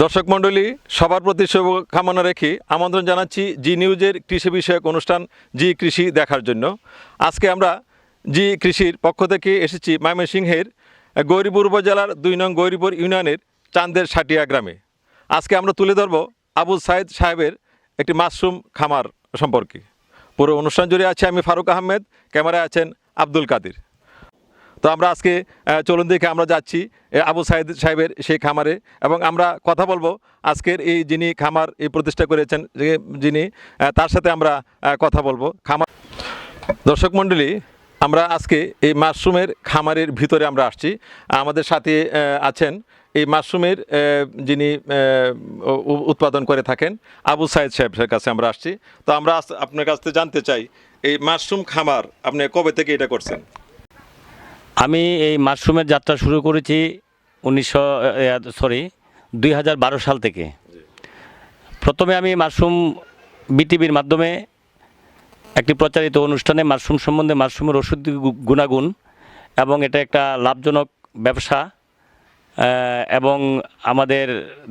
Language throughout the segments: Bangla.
দর্শক মণ্ডলী, সবার প্রতি শুভকামনা রেখে আমন্ত্রণ জানাচ্ছি জি নিউজের কৃষি বিষয়ক অনুষ্ঠান জি কৃষি দেখার জন্য। আজকে আমরা জি কৃষির পক্ষ থেকে এসেছি ময়মনসিংহের গৌরীপুর উপজেলার দুই নং গৌরীপুর ইউনিয়নের চান্দের সাটিয়া গ্রামে। আজকে আমরা তুলে ধরব আবু সাইদ সাহেবের একটি মাশরুম খামার সম্পর্কে। পুরো অনুষ্ঠান জুড়ে আছে আমি ফারুক আহমেদ, ক্যামেরায় আছেন আব্দুল কাদির। তো আমরা আজকে চলুন দেখে আমরা যাচ্ছি আবু সাহেদ সাহেবের সেই খামারে। এবং আমরা কথা বলব আজকের এই যিনি খামার, এই প্রতিষ্ঠা করেছেন যিনি তার সাথে আমরা কথা বলব। খামার দর্শক মণ্ডলী, আমরা আজকে এই মাশরুমের খামারের ভিতরে আমরা আসছি। আমাদের সাথে আছেন এই মাশরুমের যিনি উৎপাদন করে থাকেন, আবু সাইদ সাহেবের কাছে আমরা আসছি। তো আমরা আপনার কাছ থেকে জানতে চাই, এই মাশরুম খামার আপনি কবে থেকে এটা করছেন? আমি এই মাশরুমের যাত্রা শুরু করেছি উনিশশো সরি, দুই হাজার বারো সাল থেকে। প্রথমে আমি মাশরুম বিটিভির মাধ্যমে একটি প্রচারিত অনুষ্ঠানে মাশরুম সম্বন্ধে মাশরুমের ওষুধ গুণাগুণ এবং এটা একটা লাভজনক ব্যবসা এবং আমাদের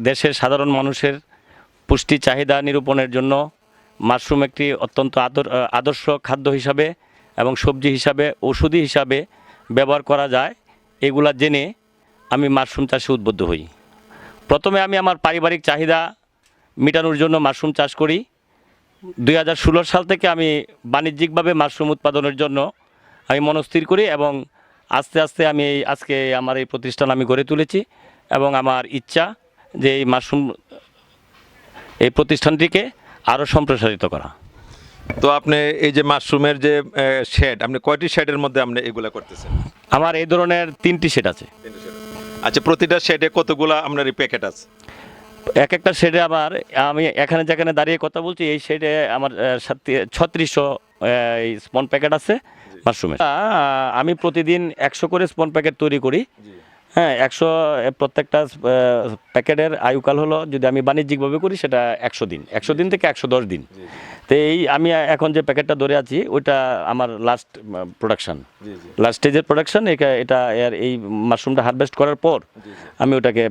দেশের সাধারণ মানুষের পুষ্টি চাহিদা নিরূপণের জন্য মাশরুম একটি অত্যন্ত আদর, আদর্শ খাদ্য হিসাবে এবং সবজি হিসাবে ওষুধি হিসাবে ব্যবহার করা যায়, এগুলা জেনে আমি মাশরুম চাষে উদ্বুদ্ধ হই। প্রথমে আমি আমার পারিবারিক চাহিদা মেটানোর জন্য মাশরুম চাষ করি। দুই হাজার ষোলো সাল থেকে আমি বাণিজ্যিকভাবে মাশরুম উৎপাদনের জন্য আমি মনস্থির করি এবং আস্তে আস্তে আমি এই আজকে আমার এই প্রতিষ্ঠান আমি গড়ে তুলেছি এবং আমার ইচ্ছা যে এই মাশরুম, এই প্রতিষ্ঠানটিকে আরও সম্প্রসারিত করা। তো আপনি এই যে মাশরুমের যে শেড আপনি কয়টি শেডের মধ্যে আপনি এগুলা করতেছেন? আমার এই ধরনের তিনটি শেড আছে। আচ্ছা প্রতিটা শেডে কতগুলা আপনার এই প্যাকেট আছে? এক একটা শেডে আমার আমি এখানে যেখানে দাঁড়িয়ে কথা বলছি এই শেডে আমার ছত্রিশশো স্পন প্যাকেট আছে মাশরুমের। আমি প্রতিদিন একশো করে স্পন প্যাকেট তৈরি করি। হ্যাঁ একশো প্রত্যেকটা প্যাকেটের আয়ুকাল হলো যদি আমি বাণিজ্যিকভাবে করি সেটা একশো দিন। একশো দিন থেকে একশো দশ দিন। তো এই আমি এখন যে প্যাকেটটা ধরে আছি ওইটা আমার লাস্ট প্রোডাকশান লাস্ট স্টেজের প্রোডাকশান এটা এর এই মাশরুমটা হারভেস্ট করার পর আমি ওটাকে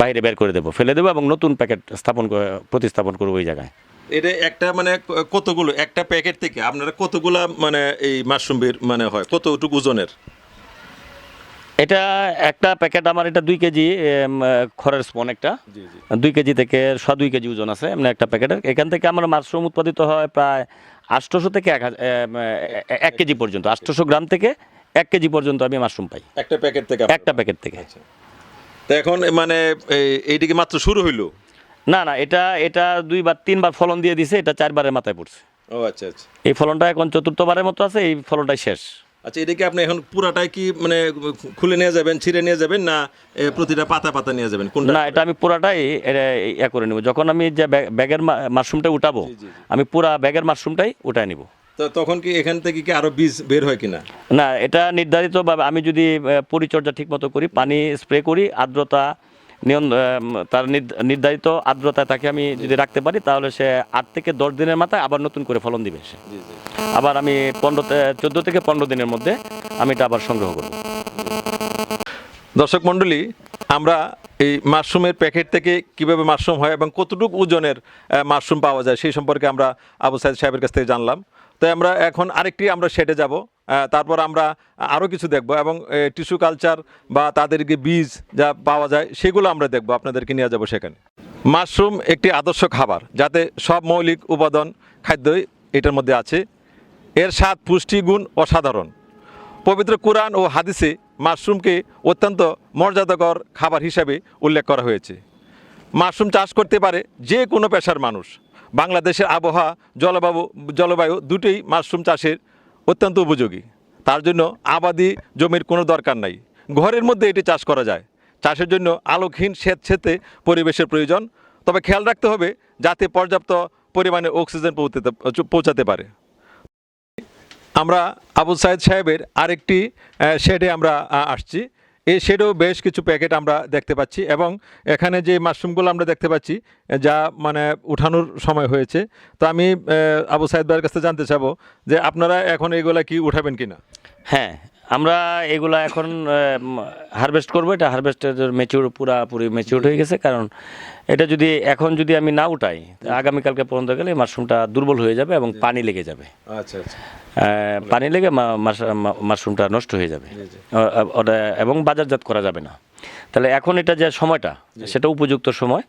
বাইরে বের করে দেবো ফেলে দেবো এবং নতুন প্যাকেট স্থাপন প্রতিস্থাপন করব ওই জায়গায়। এটা একটা মানে কতগুলো একটা প্যাকেট থেকে আপনারা কতগুলা মানে এই মাশরুম বের মানে হয়? কতটুকু ওজনের? এটা একটা প্যাকেট আমার এটা দুই কেজি খড়ের স্পন একটা। দুই কেজি থেকে স দুই কেজি ওজন আছে এমনি একটা প্যাকেটের এখান থেকে আমার মাশরুম উৎপাদিত হয় প্রায় আটশোশো থেকে এক হাজার এক কেজি পর্যন্ত আটশোশো গ্রাম থেকে এক কেজি পর্যন্ত আমি মাশরুম পাই। একটা প্যাকেট থেকে একটা প্যাকেট থেকে। তো এখন মানে এই- এইদিকে মাত্র শুরু হইল? না না এটা এটা দুইবার তিনবার ফলন দিয়ে দিছে এটা চারবারের মাথায় পড়ছে। ও আচ্ছা আচ্ছা। এই ফলনটা এখন চতুর্থবারের মতো আছে এই ফলনটাই শেষ। আচ্ছা এটাকে আপনি এখন পুরাটাই কি মানে খুলে নিয়ে যাবেন ছিঁড়ে নিয়ে যাবেন না প্রতিটা পাতা পাতা নিয়ে যাবেন? কোনটা? না এটা আমি পুরাটাই ইয়া করে নেব। যখন আমি যে ব্যাগ- ব্যাগের মাশরুমটা উঠাবো আমি পুরা ব্যাগের মাশরুমটাই উঠায় নিব। তো তখন কি এখান থেকে কি আরও বীজ বের হয় কিনা? না এটা নির্ধারিতভাবে আমি যদি পরিচর্যা ঠিকমতো করি পানি স্প্রে করি আর্দ্রতা তার নির্ধ- নির্ধারিত আর্দ্রতায় তাকে আমি যদি রাখতে পারি তাহলে সে আট থেকে দশ দিনের মাথায় আবার নতুন করে ফলন দিবে সে। আবার আমি পনেরো চোদ্দ থেকে পনেরো দিনের মধ্যে আমি এটা আবার সংগ্রহ করব। দর্শক মণ্ডলী আমরা এই মাশরুমের প্যাকেট থেকে কীভাবে মাশরুম হয় এবং কতটুকু ওজনের মাশরুম পাওয়া যায় সেই সম্পর্কে আমরা আবু সাইদ সাহেবের কাছ থেকে জানলাম। তো আমরা এখন আরেকটি আমরা সেটে যাব। তারপর আমরা আরও কিছু দেখব এবং টিস্যু কালচার বা তাদেরকে বীজ যা পাওয়া যায় সেগুলো আমরা দেখব, আপনাদেরকে নিয়ে যাব সেখানে। মাশরুম একটি আদর্শ খাবার, যাতে সব মৌলিক উপাদান খাদ্যই এটার মধ্যে আছে। এর স্বাদ পুষ্টিগুণ অসাধারণ। পবিত্র কোরআন ও হাদিসে মাশরুমকে অত্যন্ত মর্যাদাকর খাবার হিসাবে উল্লেখ করা হয়েছে। মাশরুম চাষ করতে পারে যে কোনো পেশার মানুষ। বাংলাদেশের আবহাওয়া, জলবায়ু জলবায়ু দুটোই মাশরুম চাষের অত্যন্ত উপযোগী। তার জন্য আবাদি জমির কোনো দরকার নাই। ঘরের মধ্যে এটি চাষ করা যায়। চাষের জন্য আলোকহীন স্বেচ্ছেতে পরিবেশের প্রয়োজন। তবে খেয়াল রাখতে হবে যাতে পর্যাপ্ত পরিমাণে অক্সিজেন পৌঁছাতে পৌঁছাতে পারে। আমরা আবু সাইদ সাহেবের আরেকটি শেডে আমরা আসছি। এই শেডেও বেশ কিছু প্যাকেট আমরা দেখতে পাচ্ছি এবং এখানে যে মাশরুমগুলো আমরা দেখতে পাচ্ছি যা মানে উঠানোর সময় হয়েছে তো আমি আবু সাইদ ভাইয়ের কাছে জানতে চাবো যে আপনারা এখন এগুলা কি উঠাবেন কি না হ্যাঁ আমরা এগুলা এখন হারভেস্ট করব। এটা হারভেস্টের মেচিউর পুরাপুরি মেচিউর হয়ে গেছে। কারণ এটা যদি এখন যদি আমি না উঠাই আগামীকালকে পর্যন্ত গেলে মাশরুমটা দুর্বল হয়ে যাবে এবং পানি লেগে যাবে। আচ্ছা আচ্ছা। পানি লেগে মাশরুমটা নষ্ট হয়ে যাবে। এবং বাজারজাত করা যাবে না। তাহলে এখন এটা যে সময়টা সেটা উপযুক্ত সময়।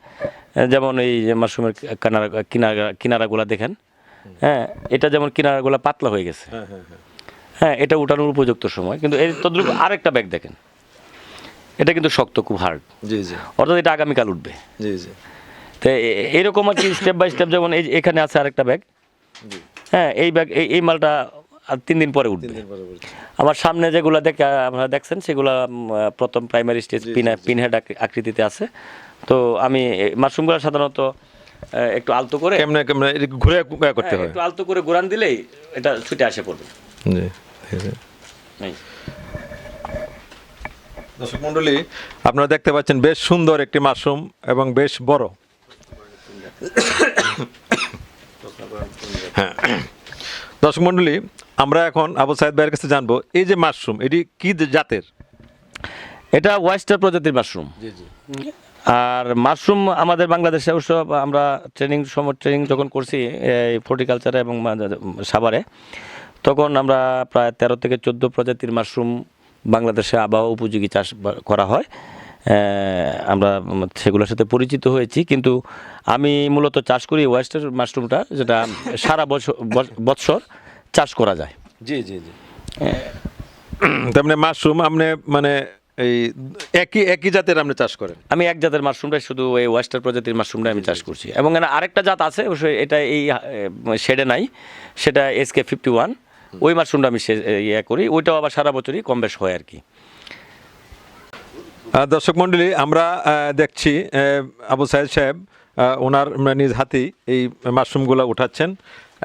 যেমন এই মাশরুমের কিনারা কিনারা কিনারাগুলা দেখেন। হ্যাঁ এটা যেমন কিনারাগুলা পাতলা হয়ে গেছে। হ্যাঁ হ্যাঁ হ্যাঁ। হ্যাঁ এটা উঠানোর উপযুক্ত সময়। কিন্তু এই তদ্রুপ আরেকটা ব্যাগ দেখেন। এটা কিন্তু শক্ত খুব হার্ড জি জি। অর্থাৎ এটা আগামীকাল উঠবে। জি জি। তো এরকম আর কি স্টেপ বাই স্টেপ যেমন এই এখানে আছে আরেকটা ব্যাগ হ্যাঁ এই ব্যাগ এই মালটা তিন দিন পরে উঠবে। আমার সামনে যেগুলো দেখে আপনারা দেখছেন সেগুলো প্রথম প্রাইমারি স্টেজ পিন পিনহেড আকৃতিতে আছে। তো আমি মাশরুমগুলো সাধারণত একটু আলতো করে কেমনে কেমনে ঘুরে করতে হ্যাঁ, হয়? একটু আলতো করে ঘোরান দিলেই এটা ছুটে আসে পড়বে। জি দর্শক মণ্ডলী আপনারা দেখতে পাচ্ছেন বেশ সুন্দর একটি মাশরুম এবং বেশ বড়। হ্যাঁ। দর্শক মণ্ডলী আমরা এখন আবু সাহেদ ভাইয়ের কাছে জানব এই যে মাশরুম এটি কি জাতের? এটা ওয়েস্টার প্রজাতির মাশরুম। আর মাশরুম আমাদের বাংলাদেশে অবশ্য আমরা ট্রেনিং সময় ট্রেনিং যখন করছি এই ফর্টিকালচারে এবং সাভারে তখন আমরা প্রায় তেরো থেকে চোদ্দ প্রজাতির মাশরুম বাংলাদেশে আবহাওয়া উপযোগী চাষ করা হয়। আমরা সেগুলোর সাথে পরিচিত হয়েছি কিন্তু আমি মূলত চাষ করি ওয়েস্টার মাশরুমটা যেটা সারা বছর বছ- বৎসর চাষ করা যায়। জি জি জি। তার মানে মাশরুম আপনি মানে এই একই একই জাতের আপনি চাষ করেন? আমি এক জাতের মাশরুমটাই শুধু এই ওয়েস্টার প্রজাতির মাশরুমটা আমি চাষ করছি। এবং এখানে আরেকটা জাত আছে অবশ্যই এটা এই শেডে নাই সেটা এসকে ফিফটি ওয়ান ওই মাশরুমটা আমি সে- ইয়ে করি ওইটাও আবার সারা বছরই কম বেশ হয় আর কি। দর্শক মণ্ডলী, আমরা দেখছি আবু সাহেদ সাহেব ওনার নিজ হাতেই এই মাশরুমগুলো উঠাচ্ছেন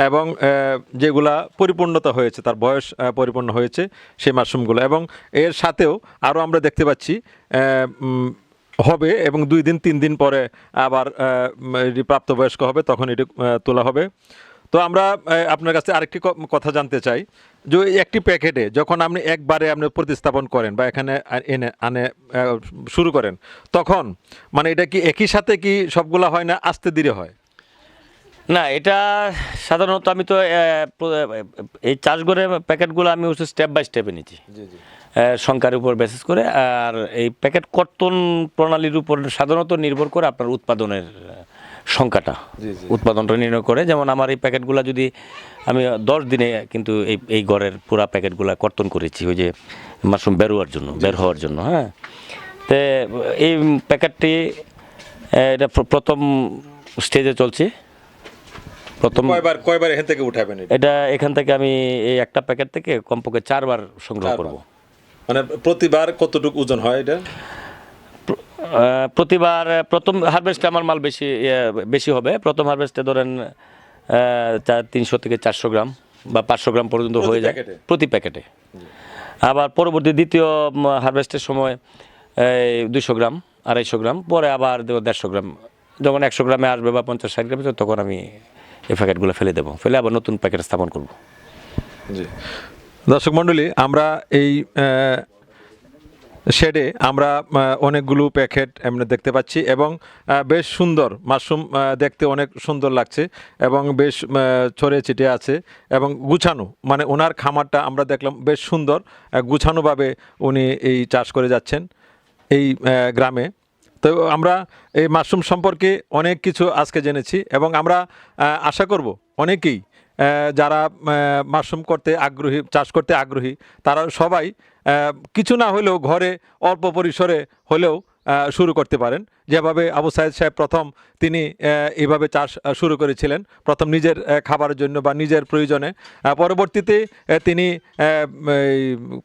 এবং যেগুলা পরিপূর্ণতা হয়েছে, তার বয়স পরিপূর্ণ হয়েছে সেই মাশরুমগুলো এবং এর সাথেও আরও আমরা দেখতে পাচ্ছি হবে এবং দুই দিন, তিন দিন পরে আবার প্রাপ্তবয়স্ক হবে, তখন এটি তোলা হবে। তো আমরা আপনার কাছে আরেকটি ক- কথা জানতে চাই। যে এই একটি প্যাকেটে যখন আপনি একবারে আপনি প্রতিস্থাপন করেন বা এখানে এনে আনে শুরু করেন তখন মানে এটা কি একই সাথে কি সবগুলা হয় না আস্তে ধীরে হয়? না এটা সাধারণত আমি তো এই চাষগড়ে প্যাকেটগুলো আমি হচ্ছে স্টেপ বাই স্টেপে নিচ্ছি। সংখ্যার উপর বেসিস করে আর এই প্যাকেট কর্তন প্রণালীর উপর সাধারণত নির্ভর করে আপনার উৎপাদনের সংখ্যাটা। উৎপাদনটা নির্ণয় করে যেমন আমার এই প্যাকেটগুলো যদি আমি দশ দিনে কিন্তু এই এই ঘরের পুরা প্যাকেটগুলো কর্তন করেছি ওই যে মাশরুম বেরোয়ার জন্য বের হওয়ার জন্য হ্যাঁ তে এই প্যাকেটটি এটা প্রথম স্টেজে চলছে প্রথম কয়বার কয়বার এখান থেকে উঠাবেন এটা? এখান থেকে আমি এই একটা প্যাকেট থেকে কমপক্ষে চারবার সংগ্রহ। করব মানে প্রতিবার কতটুকু ওজন হয় এটা প্রতিবার প্রথম হারভেস্টে আমার মাল বেশি ইয়ে, বেশি হবে। প্রথম হারভেস্টে ধরেন চার তিনশো থেকে চারশো গ্রাম বা পাঁচশো গ্রাম পর্যন্ত হয়ে যায়। প্রতি প্যাকেটে। আবার পরবর্তী দ্বিতীয় হারভেস্টের সময় দুশো গ্রাম আড়াইশো গ্রাম পরে আবার দেড়শো গ্রাম। যখন একশো গ্রামে আসবে বা পঞ্চাশ ষাট গ্রামে তখন আমি এই প্যাকেটগুলো ফেলে দেবো। ফেলে আবার নতুন প্যাকেট স্থাপন করব। জি। দর্শক মণ্ডলী আমরা এই শেডে আমরা অনেকগুলো প্যাকেট এমনি দেখতে পাচ্ছি এবং বেশ সুন্দর মাশরুম দেখতে অনেক সুন্দর লাগছে এবং বেশ ছড়ে ছিটিয়ে আছে এবং গুছানো মানে ওনার খামারটা আমরা দেখলাম বেশ সুন্দর গুছানোভাবে উনি এই চাষ করে যাচ্ছেন এই গ্রামে। তো আমরা এই মাশরুম সম্পর্কে অনেক কিছু আজকে জেনেছি এবং আমরা আশা করব অনেকেই যারা মাশরুম করতে আগ্রহী চাষ করতে আগ্রহী তারা সবাই কিছু না হলেও ঘরে অল্প পরিসরে হলেও শুরু করতে পারেন। যেভাবে আবু সাইদ সাহেব প্রথম তিনি আহ, এইভাবে চাষ শুরু করেছিলেন। প্রথম নিজের খাবারের জন্য বা নিজের প্রয়োজনে। পরবর্তীতে তিনি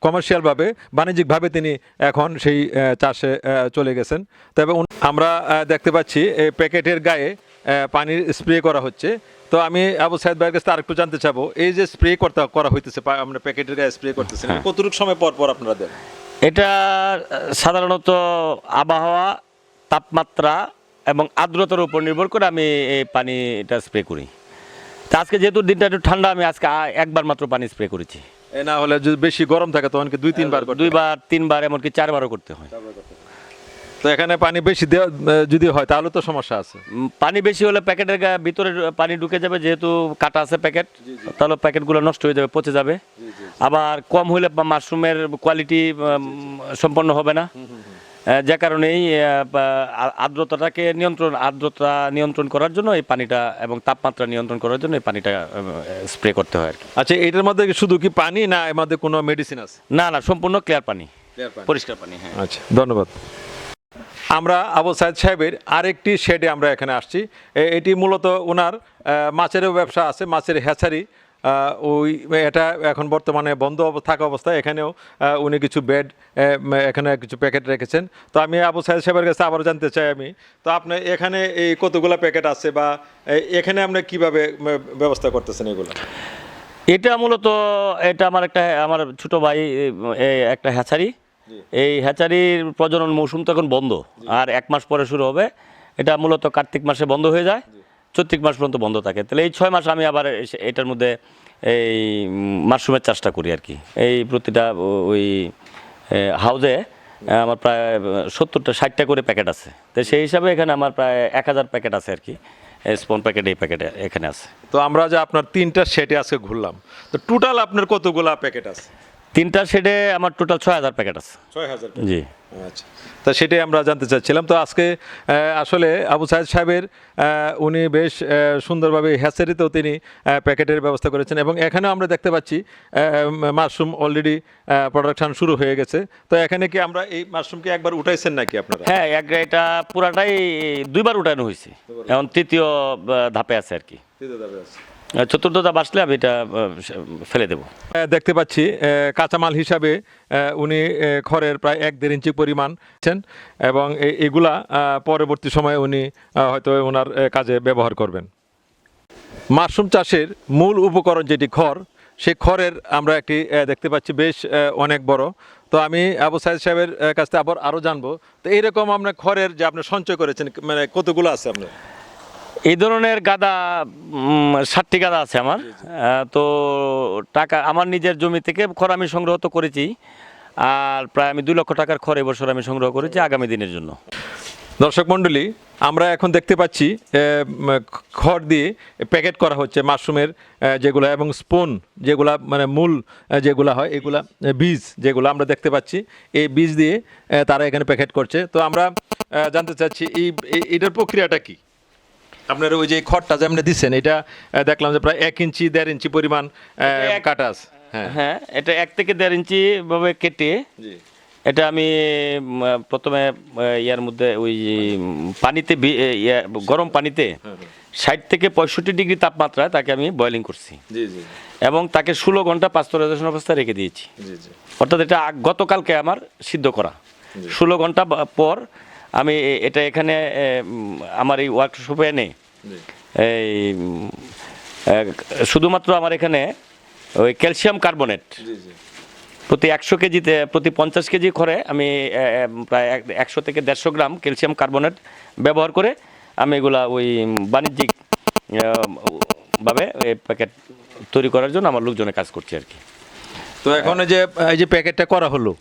কমার্শিয়ালভাবে বাণিজ্যিকভাবে তিনি এখন সেই চাষে চলে গেছেন। তবে আমরা দেখতে পাচ্ছি প্যাকেটের গায়ে পানির স্প্রে করা হচ্ছে। তো আমি আবু সাইদ ভাইয়ের কাছে আরেকটু জানতে চাবো এই যে স্প্রে করতে করা হইতেছে আমরা প্যাকেটের গায়ে স্প্রে করতেছেন কতটুকু সময় পর পর আপনারা দেন? এটা সাধারণত আবহাওয়া তাপমাত্রা এবং আর্দ্রতার উপর নির্ভর করে আমি এই পানিটা স্প্রে করি। তা আজকে যেহেতু দিনটা একটু ঠান্ডা আমি আজকে একবার মাত্র পানি স্প্রে করেছি। না হলে যদি বেশি গরম থাকে তখন কি দুই তিনবার দুইবার তিনবার এমনকি চারবারও করতে হয়। তো এখানে পানি বেশি দেওয়া যদি হয় তাহলে তো সমস্যা আছে। পানি বেশি হলে প্যাকেটের ভিতরে পানি ঢুকে যাবে যেহেতু কাটা আছে প্যাকেট তাহলে প্যাকেটগুলো নষ্ট হয়ে যাবে পচে যাবে। আবার কম হলে মাশরুমের কোয়ালিটি সম্পন্ন হবে না। যে কারণেই আর্দ্রতাটাকে নিয়ন্ত্রণ আর্দ্রতা নিয়ন্ত্রণ করার জন্য এই পানিটা এবং তাপমাত্রা নিয়ন্ত্রণ করার জন্য এই পানিটা স্প্রে করতে হয় আচ্ছা এটার মধ্যে শুধু কি পানি না এর মধ্যে কোনো মেডিসিন আছে? না না সম্পূর্ণ ক্লিয়ার পানি। পরিষ্কার পানি হ্যাঁ। আচ্ছা ধন্যবাদ। আমরা আবু সাইদ সাহেবের আরেকটি শেডে আমরা এখানে আসছি। এটি মূলত ওনার মাছেরও ব্যবসা আছে, মাছের হ্যাচারি। ওই, এটা এখন বর্তমানে বন্ধ থাকা অবস্থায়। এখানেও উনি কিছু বেড এখানে কিছু প্যাকেট রেখেছেন। তো আমি আবু সাইদ সাহেবের কাছে আবারও জানতে চাই আমি, তো আপনি এখানে এই কতগুলো প্যাকেট আছে বা এখানে আপনি কীভাবে ব্যবস্থা করতেছেন এগুলো? এটা মূলত, এটা আমার একটা, আমার ছোট ভাই একটা হ্যাচারি। এই হ্যাচারির প্রজনন মৌসুম তো এখন বন্ধ। আর এক মাস পরে শুরু হবে। এটা মূলত কার্তিক মাসে বন্ধ হয়ে যায়। চৈত্রিক মাস পর্যন্ত বন্ধ থাকে। তাহলে এই ছয় মাস আমি আবার এটার মধ্যে এই মাশরুমের চাষটা করি আর কি। এই প্রতিটা ওই হাউজে আমার প্রায় সত্তরটা ষাটটা করে প্যাকেট আছে। তো সেই হিসাবে এখানে আমার প্রায় এক হাজার প্যাকেট আছে আর কি। স্পন প্যাকেট এই প্যাকেটে এখানে আছে। তো আমরা যে আপনার তিনটা সেটে আজকে ঘুরলাম। তো টোটাল আপনার কতগুলা প্যাকেট আছে? তিনটা শেডে আমার টোটাল ছয় হাজার প্যাকেট আছে। ছয় হাজার জি। আচ্ছা। তা সেটাই আমরা জানতে চাচ্ছিলাম। তো আজকে আসলে আবু সাহেদ সাহেবের উনি বেশ সুন্দরভাবে হ্যাচারিতেও তিনি প্যাকেটের ব্যবস্থা করেছেন এবং এখানেও আমরা দেখতে পাচ্ছি মাশরুম অলরেডি প্রোডাকশন শুরু হয়ে গেছে। তো এখানে কি আমরা এই মাশরুমকে একবার উঠাইছেন নাকি আপনারা? হ্যাঁ এক এটা পুরাটাই দুইবার উঠানো হয়েছে। এখন তৃতীয় ধাপে আছে আর কি। আর চতুর্থ ধাপ আসলে আমি এটা ফেলে দেবো। দেখতে পাচ্ছি কাঁচামাল হিসাবে উনি খড়ের প্রায় এক দেড় ইঞ্চি পরিমাণ এবং এগুলা পরবর্তী সময়ে উনি হয়তো ওনার কাজে ব্যবহার করবেন। মাশরুম চাষের মূল উপকরণ যেটি খড় সেই খড়ের আমরা একটি দেখতে পাচ্ছি বেশ অনেক বড়। তো আমি আবু সাইদ সাহেবের কাছ থেকে আবার আরও জানব। তো এইরকম আপনার খড়ের যে আপনি সঞ্চয় করেছেন মানে কতগুলো আছে আপনার? এই ধরনের গাদা ষাটটি গাদা আছে আমার। তো টাকা আমার নিজের জমি থেকে খড় আমি সংগ্রহ তো করেছি আর প্রায় আমি দুই লক্ষ টাকার খড় এবছর আমি সংগ্রহ করেছি আগামী দিনের জন্য। দর্শক মণ্ডলী আমরা এখন দেখতে পাচ্ছি খড় দিয়ে প্যাকেট করা হচ্ছে মাশরুমের যেগুলো এবং স্পুন যেগুলা মানে মূল যেগুলা হয় এগুলা বীজ যেগুলো আমরা দেখতে পাচ্ছি এই বীজ দিয়ে তারা এখানে প্যাকেট করছে। তো আমরা জানতে চাচ্ছি এই এই- এটার প্রক্রিয়াটা কি? আপনার ওই যে খড়টা যে আপনি দিচ্ছেন এটা দেখলাম যে প্রায় এক ইঞ্চি দেড় ইঞ্চি পরিমাণ আহ, এক- কাটা আছে। হ্যাঁ। হ্যাঁ এটা এক থেকে দেড় ইঞ্চি ভাবে কেটে এটা আমি প্রথমে ইয়ার মধ্যে ওই পানিতে গরম পানিতে ষাট থেকে পঁয়ষট্টি ডিগ্রি তাপমাত্রায় তাকে আমি বয়লিং করছি। এবং তাকে ষোলো ঘণ্টা পাস্তরাইজেশন অবস্থায় রেখে দিয়েছি। অর্থাৎ এটা গতকালকে আমার সিদ্ধ করা। ষোলো ঘণ্টা পর আমি এটা এখানে আমার এই ওয়ার্কশপে এনে এই শুধুমাত্র আমার এখানে ওই ক্যালসিয়াম কার্বনেট প্রতি একশো কেজিতে প্রতি পঞ্চাশ কেজি করে আমি প্রায় এক- একশো থেকে দেড়শো গ্রাম ক্যালসিয়াম কার্বনেট ব্যবহার করে আমি এগুলা ওই বাণিজ্যিক ভাবে এই প্যাকেট তৈরি করার জন্য আমার লোকজনে কাজ করছে আর কি। তো এখন যে এই যে প্যাকেটটা করা হলো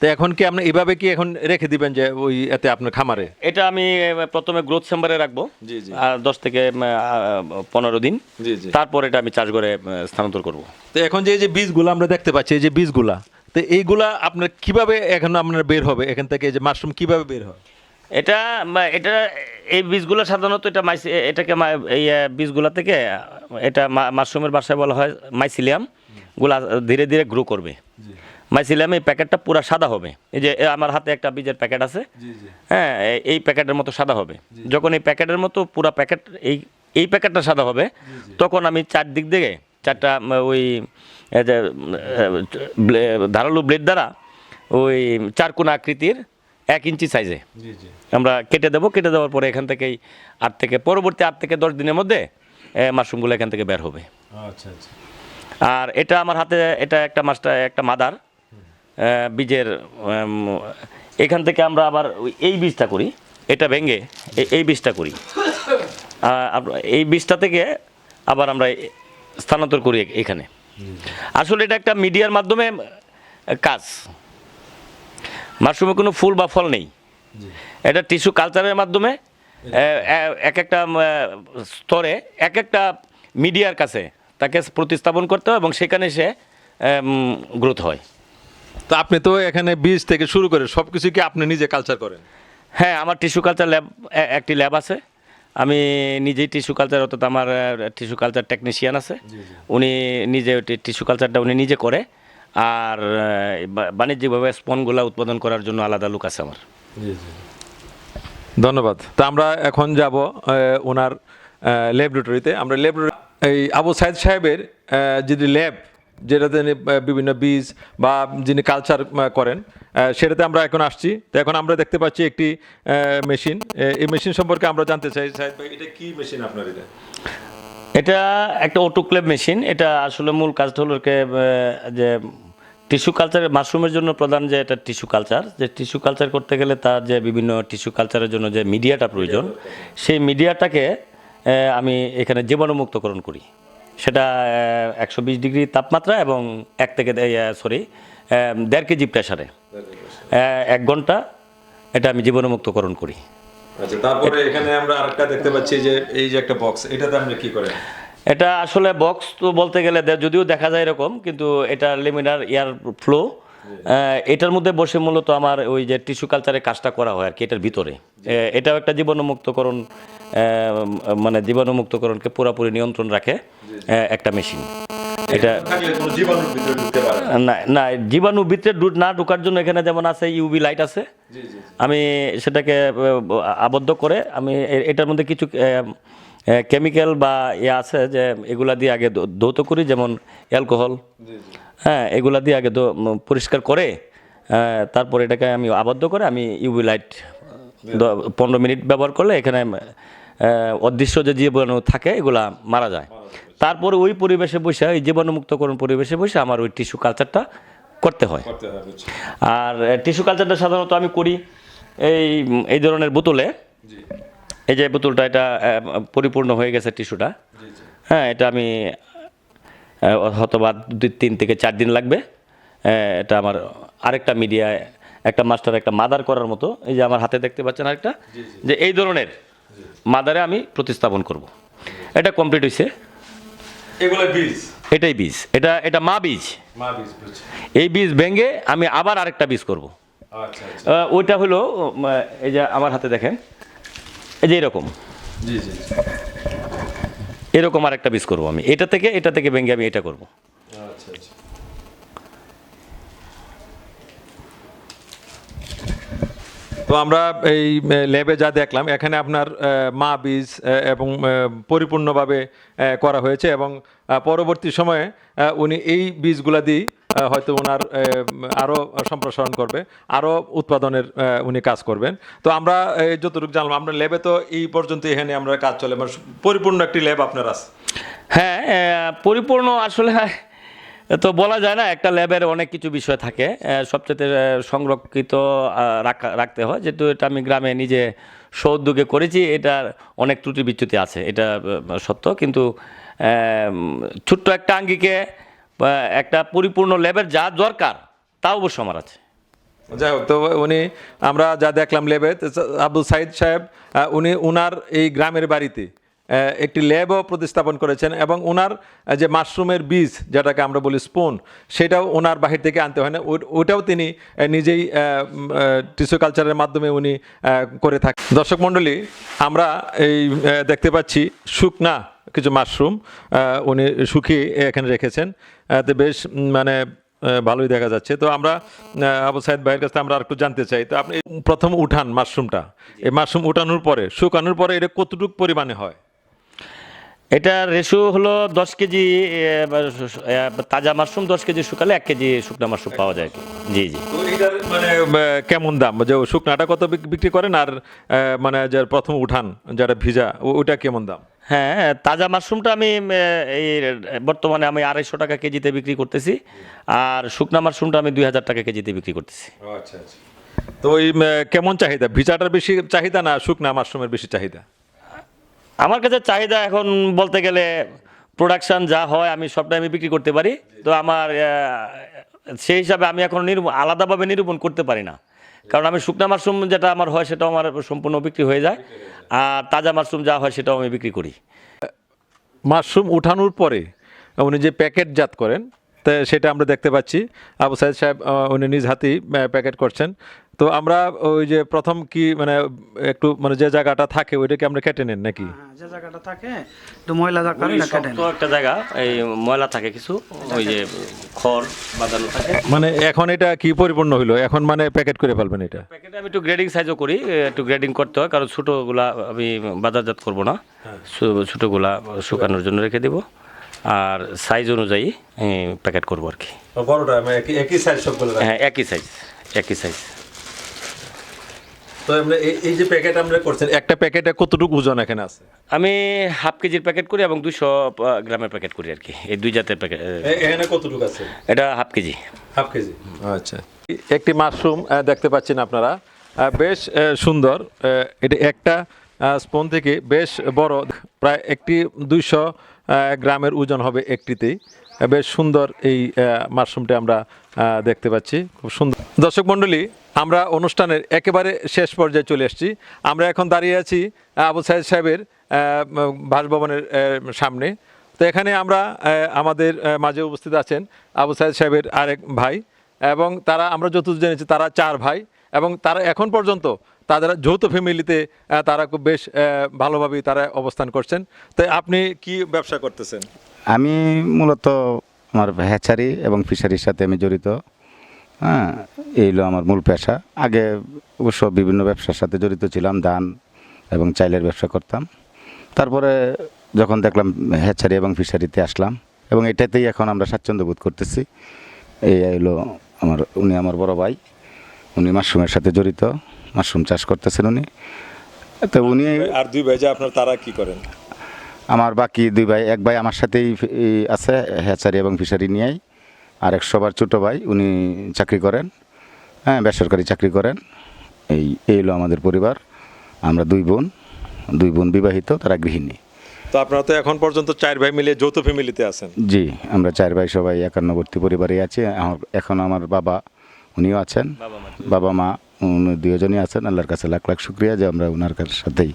তো এখন কি আপনি এভাবে কি এখন রেখে দিবেন যে ওই এতে আপনার খামারে? এটা আমি প্রথমে গ্রোথ চেম্বারে রাখব জি, জি। আর দশ থেকে পনেরো দিন। জি, জি। তারপর এটা আমি চাষ করে স্থানান্তর করব। তো এখন যে যে বীজগুলো আমরা দেখতে পাচ্ছি এই যে বীজগুলা তো এইগুলা আপনার কীভাবে এখন আপনার বের হবে? এখান থেকে যে মাশরুম কীভাবে বের হয়? এটা এটা এই বীজগুলো সাধারণত এটা মাইস এটাকে এই বীজগুলা থেকে এটা মা- মাশরুমের বাসায় বলা হয় মাইসিলিয়াম। গুলা ধীরে ধীরে গ্রো করবে। মাইসিলিয়াম এই প্যাকেটটা পুরো সাদা হবে। এই যে আমার হাতে একটা বীজের প্যাকেট আছে। হ্যাঁ এই প্যাকেটের মতো সাদা হবে। যখন এই প্যাকেটের মতো পুরো প্যাকেট এই এই প্যাকেটটা সাদা হবে তখন আমি চারদিক থেকে চারটা ওই ধারালো ব্লেড দ্বারা ওই চারকোনা আকৃতির এক ইঞ্চি সাইজে। আমরা কেটে দেবো কেটে দেওয়ার পরে এখান থেকেই আট থেকে পরবর্তী আট থেকে দশ দিনের মধ্যে মাশরুমগুলো এখান থেকে বের হবে। আচ্ছা আচ্ছা। আর এটা আমার হাতে এটা একটা মাস্টার একটা মাদার। বীজের এখান থেকে আমরা আবার এই বীজটা করি। এটা ভেঙে এই বীজটা করি। এই বীজটা থেকে আবার আমরা স্থানান্তর করি এখানে। আসলে এটা একটা মিডিয়ার মাধ্যমে কাজ। মাশরুমে কোনো ফুল বা ফল নেই। এটা টিস্যু কালচারের মাধ্যমে এক একটা স্তরে এক একটা মিডিয়ার কাছে তাকে প্রতিস্থাপন করতে হয় এবং সেখানে সে গ্রোথ হয়। তো আপনি তো এখানে বীজ থেকে শুরু করে সব কিছু কি আপনি নিজে কালচার করেন? হ্যাঁ আমার টিস্যু কালচার ল্যাব একটি ল্যাব আছে। আমি নিজেই টিস্যু কালচার অর্থাৎ আমার টিস্যু কালচার টেকনিশিয়ান আছে। উনি নিজে টিস্যু কালচারটা উনি নিজে করে। আর বাণিজ্যিকভাবে স্পনগুলো উৎপাদন করার জন্য আলাদা লোক আছে আমার। ধন্যবাদ। তো আমরা এখন যাব ওনার ল্যাবরেটরিতে আমরা ল্যাবরেটরি এই আবু সাইদ সাহেবের যদি ল্যাব যেটাতে বিভিন্ন বীজ বা যিনি কালচার করেন সেটাতে আমরা এখন আসছি। তো এখন আমরা দেখতে পাচ্ছি একটি মেশিন এই মেশিন সম্পর্কে আমরা জানতে চাই। সাহেদ ভাই এটা কি মেশিন আপনার এটা? এটা একটা অটোক্লেভ মেশিন এটা আসলে মূল কাজটা হলো যে টিস্যু কালচারের মাশরুমের জন্য প্রধান যে এটা টিস্যু কালচার যে টিস্যু কালচার করতে গেলে তার যে বিভিন্ন টিস্যু কালচারের জন্য যে মিডিয়াটা প্রয়োজন সেই মিডিয়াটাকে আমি এখানে জীবাণুমুক্তকরণ করি। সেটা একশো বিশ ডিগ্রি তাপমাত্রা এবং এক থেকে সরি দেড় কেজি প্রেশারে এক ঘণ্টা এটা আমি জীবাণুমুক্তকরণ করি। আচ্ছা তারপরে এখানে আমরা আরেকটা দেখতে পাচ্ছি যে এই যে একটা বক্স এটাতে আপনি কি করেন? এটা আসলে বক্স তো বলতে গেলে যদিও দেখা যায় এরকম কিন্তু এটা লিমিনার এয়ার ফ্লো এটার মধ্যে বসে মূলত আমার ওই যে টিস্যু কালচারের কাজটা করা হয় আর কি এটার ভিতরে। এটাও একটা জীবাণুমুক্তকরণ মানে জীবাণুমুক্তকরণকে পুরোপুরি নিয়ন্ত্রণ রাখে। একটা মেশিন। এটা না। না জীবাণু ভিতরে না ঢোকার জন্য এখানে যেমন আছে ইউভি লাইট আছে। আমি সেটাকে আবদ্ধ করে আমি এটার মধ্যে কিছু কেমিক্যাল বা ইয়ে আছে যে এগুলা দিয়ে আগে ধৌত করি যেমন অ্যালকোহল হ্যাঁ এগুলা দিয়ে আগে পরিষ্কার করে তারপর এটাকে আমি আবদ্ধ করে আমি ইউভি লাইট পনেরো মিনিট ব্যবহার করলে এখানে অদৃশ্য যে জীবাণু থাকে এগুলা মারা যায়। তারপরে ওই পরিবেশে বসে এই জীবাণুমুক্তকরণ পরিবেশে বসে আমার ওই টিস্যু কালচারটা করতে হয়। আর টিস্যু কালচারটা সাধারণত আমি করি এই এই ধরনের বোতলে। এই যে বোতলটা এটা পরিপূর্ণ হয়ে গেছে টিস্যুটা। হ্যাঁ এটা আমি আহ, হয়তো বা দুই তিন থেকে চার দিন লাগবে। এটা আমার আরেকটা মিডিয়ায় একটা মাস্টার একটা মাদার করার মতো। এই যে আমার হাতে দেখতে পাচ্ছেন আরেকটা? যে এই ধরনের মাদারে আমি প্রতিস্থাপন করব। এটা কমপ্লিট হয়েছে এগুলো বীজ। এটাই বীজ। এটা এটা মা বীজ। মা বীজ এই বীজ ভেঙে আমি আবার আরেকটা বীজ করব। আচ্ছা আচ্ছা। ওইটা হলো এই যে আমার হাতে দেখেন এই যে এরকম। জি জি জি। এরকম আরেকটা বীজ করব আমি। এটা থেকে এটা থেকে ভেঙে আমি এটা করব। আচ্ছা আচ্ছা। তো আমরা এই ল্যাবে যা দেখলাম, এখানে আপনার মা বীজ এবং পরিপূর্ণভাবে করা হয়েছে এবং পরবর্তী সময়ে উনি এই বীজগুলা দিয়ে হয়তো ওনার আরও সম্প্রসারণ করবে আরও উৎপাদনের উনি কাজ করবেন। তো আমরা যতটুকু জানলাম, আমরা ল্যাবে তো এই পর্যন্ত এখানে আমরা কাজ চলে মানে পরিপূর্ণ একটি ল্যাব আপনার আছে? হ্যাঁ পরিপূর্ণ আসলে তো বলা যায় না, একটা ল্যাবের অনেক কিছু বিষয় থাকে সবচেয়ে সংরক্ষিত রাখা, রাখতে হয়। যেহেতু এটা আমি গ্রামে নিজে সৌদ্যোগে করেছি, এটার অনেক ত্রুটি বিচ্যুতি আছে, এটা সত্য। কিন্তু ছোট্ট একটা আঙ্গিকে একটা পরিপূর্ণ ল্যাবের যা দরকার, তা অবশ্য আমার আছে। যাই হোক, তো উনি, আমরা যা দেখলাম লেবে আব্দুল সাইদ সাহেব উনি উনার এই গ্রামের বাড়িতে একটি ল্যাবও প্রতিস্থাপন করেছেন এবং ওনার যে মাশরুমের বীজ, যেটাকে আমরা বলি স্পুন, সেটাও ওনার বাহির থেকে আনতে হয় না। ওইটাও তিনি নিজেই টিস্যু কালচারের মাধ্যমে উনি করে থাকেন। দর্শক মণ্ডলী, আমরা এই দেখতে পাচ্ছি শুকনা কিছু মাশরুম উনি শুকিয়ে এখানে রেখেছেন। তো বেশ মানে ভালোই দেখা যাচ্ছে। তো আমরা আবু সাইদ ভাইয়ের কাছ আমরা একটু জানতে চাই। তো আপনি প্রথম উঠান মাশরুমটা। এই মাশরুম উঠানোর পরে, শুকানোর পরে এটা কতটুকু পরিমাণে হয়? এটা রেশু হলো দশ কেজি তাজা মাশরুম দশ কেজি শুকালে এক কেজি শুকনা মাশরুম পাওয়া যায় জি জি। মানে কেমন দাম? যে শুকনাটা কত বিক্রি করেন আর মানে যে প্রথম উঠান যেটা ভিজা ওইটা কেমন দাম? হ্যাঁ তাজা মাশরুমটা আমি এই বর্তমানে আমি আড়াইশো টাকা কেজিতে বিক্রি করতেছি আর শুকনা মাশরুমটা আমি দুই হাজার টাকা কেজিতে বিক্রি করতেছি। আচ্ছা আচ্ছা। তো ওই কেমন চাহিদা? ভিজাটার বেশি চাহিদা না শুকনা মাশরুমের বেশি চাহিদা? আমার কাছে চাহিদা এখন বলতে গেলে প্রোডাকশন যা হয় আমি সবটাই আমি বিক্রি করতে পারি। তো আমার সেই হিসাবে আমি এখন নিরূপণ আলাদাভাবে নিরূপণ করতে পারি না। কারণ আমি শুকনা মাশরুম যেটা আমার হয় সেটাও আমার সম্পূর্ণ বিক্রি হয়ে যায়। আর তাজা মাশরুম যা হয় সেটাও আমি বিক্রি করি। মাশরুম উঠানোর পরে উনি যে প্যাকেটজাত করেন, তা সেটা আমরা দেখতে পাচ্ছি। আবু সাইদ সাহেব উনি নিজ হাতেই প্যাকেট করছেন। তো আমরা ওই যে প্রথম কি মানে একটু মানে যে জায়গাটা থাকে ওইটাকে আমরা কেটে নেন নাকি? হ্যাঁ, যে জায়গাটা থাকে একটু ময়লা জায়গা কেটে শক্ত একটা জায়গা এই ময়লা থাকে কিছু ওই যে খড় বাঁধানো থাকে। মানে এখন এটা কি পরিপূর্ণ হইল? এখন মানে প্যাকেট করে ফেলবেন এটা? প্যাকেটে আমি একটু গ্রেডিং সাইজও করি একটু গ্রেডিং করতে হয় কারণ ছোটোগুলা আমি বাজারজাত করব না। ছোটোগুলা শুকানোর জন্য রেখে দেব। আর সাইজ অনুযায়ী প্যাকেট করব আর কি। বড়টা একই সাইজ সবগুলো হ্যাঁ একই সাইজ একই সাইজ তো আমরা এই- এই যে প্যাকেট আমরা করছেন একটা প্যাকেটে কতটুকু ওজন এখানে আছে? আমি হাফ কেজির প্যাকেট করি এবং দুশো গ্রামের প্যাকেট করি আর কি। এই দুই জাতের প্যাকেট এখানে কতটুকু আছে? এটা হাফ কেজি। Half KG. আচ্ছা। একটি মাশরুম দেখতে পাচ্ছেন আপনারা। বেশ সুন্দর। এটা একটা স্পন থেকে বেশ বড়। প্রায় একটি দুইশো গ্রামের ওজন হবে একটিতেই। বেশ সুন্দর এই মাশরুমটি আমরা দেখতে পাচ্ছি। খুব সুন্দর। দর্শক মণ্ডলী আমরা অনুষ্ঠানের একেবারে শেষ পর্যায়ে চলে এসেছি। আমরা এখন দাঁড়িয়ে আছি আবু সাইদ সাহেবের বাসভবনের সামনে। তো এখানে আমরা আমাদের মাঝে উপস্থিত আছেন আবু সাইদ সাহেবের আরেক ভাই এবং তারা, আমরা যতদূর জেনেছি তারা চার ভাই এবং তারা এখন পর্যন্ত তাদের যৌথ ফ্যামিলিতে তারা খুব বেশ ভালোভাবেই তারা অবস্থান করছেন। তো আপনি কি ব্যবসা করতেছেন? আমি মূলত আমার হ্যাচারি এবং ফিশারির সাথে আমি জড়িত। হ্যাঁ এই হলো আমার মূল পেশা। আগে অবশ্য বিভিন্ন ব্যবসার সাথে জড়িত ছিলাম ধান এবং চাইলের ব্যবসা করতাম। তারপরে যখন দেখলাম হ্যাচারি এবং ফিশারিতে আসলাম এবং এটাতেই এখন আমরা স্বাচ্ছন্দ্য বোধ করতেছি। এই হলো আমার উনি আমার বড় ভাই উনি মাশরুমের সাথে জড়িত মাশরুম চাষ করতেছেন উনি। তো উনি আর দুই ভাই যে আপনার তারা কি করেন? আমার বাকি দুই ভাই এক ভাই আমার সাথেই আছে হ্যাচারি এবং ফিশারি নিয়েই। আর এক সবার ছোটো ভাই উনি চাকরি করেন। হ্যাঁ বেসরকারি চাকরি করেন। এই এই হলো আমাদের পরিবার। আমরা দুই বোন দুই বোন বিবাহিত তারা গৃহিণী। তো আপনারা তো এখন পর্যন্ত চার ভাই মিলে যৌথ ফ্যামিলিতে আছেন। জি আমরা চার ভাই সবাই একান্নবর্তী পরিবারে আছি। আমার এখন আমার বাবা উনিও আছেন। বাবা মা উনি দুজনই আছেন। আল্লাহর কাছে লাখ লাখ শুক্রিয়া যে আমরা ওনার কাছে সাথেই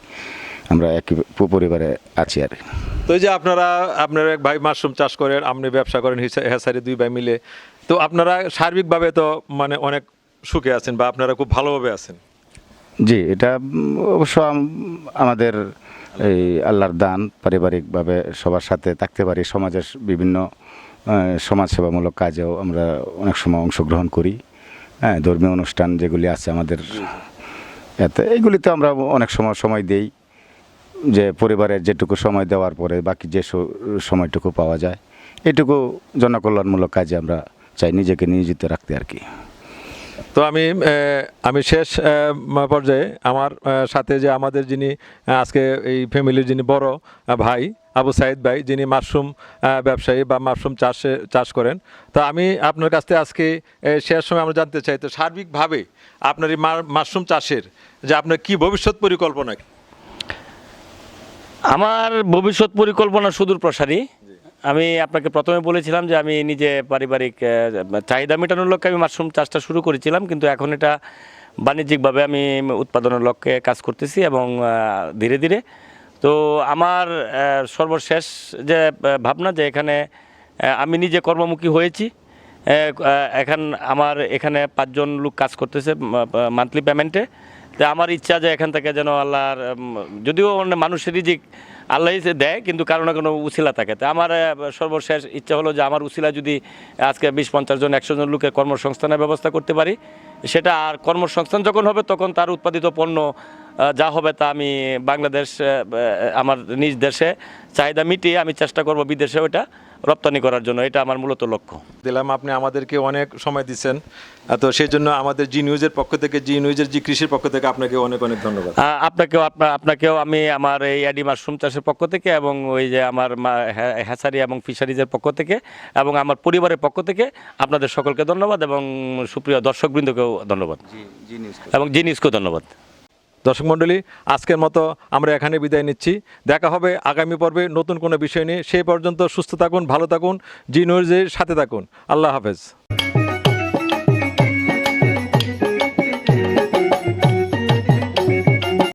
আমরা একই পরিবারে আছি আর। কি। তো এই যে আপনারা আপনার এক ভাই মাশরুম চাষ করেন আপনি ব্যবসা করেন হিসা- হেসারি দুই ভাই মিলে তো আপনারা সার্বিকভাবে তো মানে অনেক সুখে আছেন বা আপনারা খুব ভালোভাবে আছেন? জি এটা অবশ্য আমাদের এই আল্লাহর দান পারিবারিকভাবে সবার সাথে থাকতে পারি সমাজের বিভিন্ন সমাজসেবামূলক কাজেও আমরা অনেক সময় অংশগ্রহণ করি। হ্যাঁ ধর্মীয় অনুষ্ঠান যেগুলি আছে আমাদের এতে এইগুলিতে আমরা অনেক সময় সময় দেই। যে পরিবারের যেটুকু সময় দেওয়ার পরে বাকি যে সময়টুকু পাওয়া যায়, এটুকু জনকল্যাণমূলক কাজে আমরা চাই নিজেকে নিয়োজিত রাখতে আর কি। তো আমি আমি শেষ পর্যায়ে আমার সাথে যে আমাদের যিনি আজকে এই ফ্যামিলির যিনি বড় ভাই, আবু সাইদ ভাই, যিনি মাশরুম ব্যবসায়ী বা মাশরুম চাষে, চাষ করেন, তো আমি আপনার কাছ থেকে আজকে শেষ সময় আমরা জানতে চাই, তো সার্বিকভাবে আপনার এই মাশরুম চাষের যে আপনার কি ভবিষ্যৎ পরিকল্পনা আমার ভবিষ্যৎ পরিকল্পনা সুদূর প্রসারী। আমি আপনাকে প্রথমে বলেছিলাম যে আমি নিজে পারিবারিক চাহিদা মেটানোর লক্ষ্যে আমি মাশরুম চাষটা শুরু করেছিলাম, কিন্তু এখন এটা বাণিজ্যিকভাবে আমি উৎপাদনের লক্ষ্যে কাজ করতেছি এবং ধীরে ধীরে। তো আমার সর্বশেষ যে ভাবনা যে এখানে আমি নিজে কর্মমুখী হয়েছি এখন আমার এখানে পাঁচজন লোক কাজ করতেছে মান্থলি পেমেন্টে তো আমার ইচ্ছা যে এখান থেকে যেন আল্লাহর যদিও অন্য মানুষের রিজিক আল্লাহ দেয়, কিন্তু কারও না কোনো উসিলা থাকে। তো আমার সর্বশেষ ইচ্ছা হলো যে আমার উসিলা যদি আজকে বিশ পঞ্চাশ জন, একশো জন লোকের কর্মসংস্থানের ব্যবস্থা করতে পারি, সেটা আর কর্মসংস্থান যখন হবে, তখন তার উৎপাদিত পণ্য যা হবে তা আমি বাংলাদেশ আমার নিজ দেশে চাহিদা মিটিয়ে আমি চেষ্টা করব বিদেশে ওটা। রপ্তানি করার জন্য এটা আমার মূলত লক্ষ্য। দিলাম আপনি আমাদেরকে অনেক সময় দিচ্ছেন। তো সেই জন্য আমাদের জি নিউজের পক্ষ থেকে জি নিউজের জি কৃষির পক্ষ থেকে আপনাকে অনেক অনেক ধন্যবাদ। আপনাকেও আপনাকেও আমি আমার এই অ্যাডি মাশরুম চাষের পক্ষ থেকে এবং ওই যে আমার মা- হ্যা- হ্যাচারি এবং ফিশারিজের পক্ষ থেকে এবং আমার পরিবারের পক্ষ থেকে আপনাদের সকলকে ধন্যবাদ এবং সুপ্রিয় দর্শকবৃন্দকেও ধন্যবাদ। এবং জি নিউজকেও ধন্যবাদ। দর্শক মণ্ডলী, আজকের মতো আমরা এখানে বিদায় নিচ্ছি। দেখা হবে আগামী পর্বে নতুন কোনো বিষয় নিয়ে। সেই পর্যন্ত সুস্থ থাকুন, ভালো থাকুন, জি নিউজের সাথে থাকুন। আল্লাহ হাফেজ।